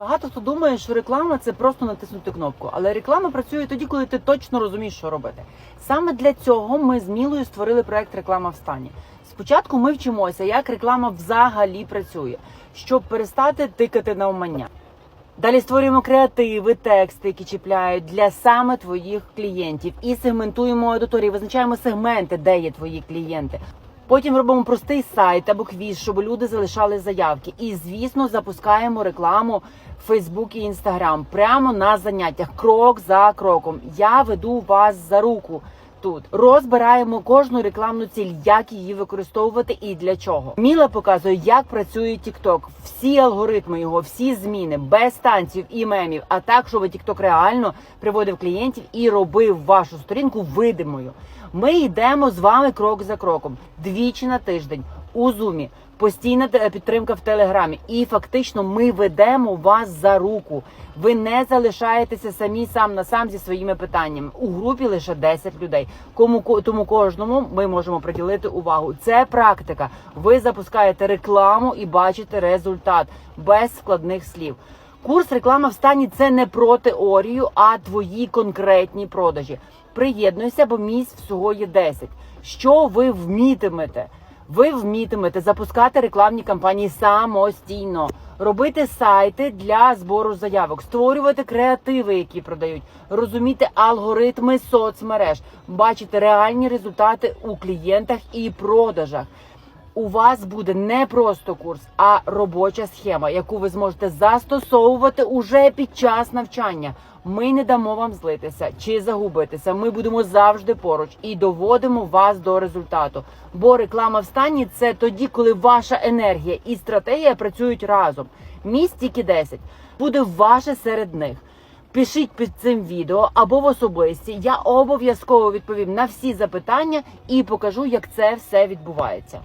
Багато хто думає, що реклама це просто натиснути кнопку, але реклама працює тоді, коли ти точно розумієш, що робити. Саме для цього ми з Мілою створили проект Реклама в стані. Спочатку ми вчимося, як реклама взагалі працює, щоб перестати тикати на умання. Далі створюємо креативи, тексти, які чіпляють для саме твоїх клієнтів, і сегментуємо аудиторію, визначаємо сегменти, де є твої клієнти. Потім робимо простий сайт або квіз, щоб люди залишали заявки. І звісно, запускаємо рекламу в Фейсбук і Інстаграм прямо на заняттях, крок за кроком. Я веду вас за руку. Тут розбираємо кожну рекламну ціль, як її використовувати і для чого. Міла показує, як працює TikTok, всі алгоритми його, всі зміни, без танців і мемів, а так, щоб TikTok реально приводив клієнтів і робив вашу сторінку видимою. Ми йдемо з вами крок за кроком, двічі на тиждень у зумі. Постійна те- підтримка в телеграмі, і фактично ми ведемо вас за руку. Ви не залишаєтеся самі сам на сам зі своїми питаннями. У групі лише 10 людей. Кому ко- тому кожному ми можемо приділити увагу. Це практика. Ви запускаєте рекламу і бачите результат без складних слів. Курс реклама в стані це не про теорію, а твої конкретні продажі. Приєднуйся, бо місць всього є 10. Що ви вмітимете? Ви вмітимете запускати рекламні кампанії самостійно, робити сайти для збору заявок, створювати креативи, які продають, розуміти алгоритми соцмереж, бачити реальні результати у клієнтах і продажах. У вас буде не просто курс, а робоча схема, яку ви зможете застосовувати уже під час навчання. Ми не дамо вам злитися чи загубитися. Ми будемо завжди поруч і доводимо вас до результату. Бо реклама в стані це тоді, коли ваша енергія і стратегія працюють разом. Місць тільки 10. буде ваше серед них. Пишіть під цим відео або в особисті. Я обов'язково відповім на всі запитання і покажу, як це все відбувається.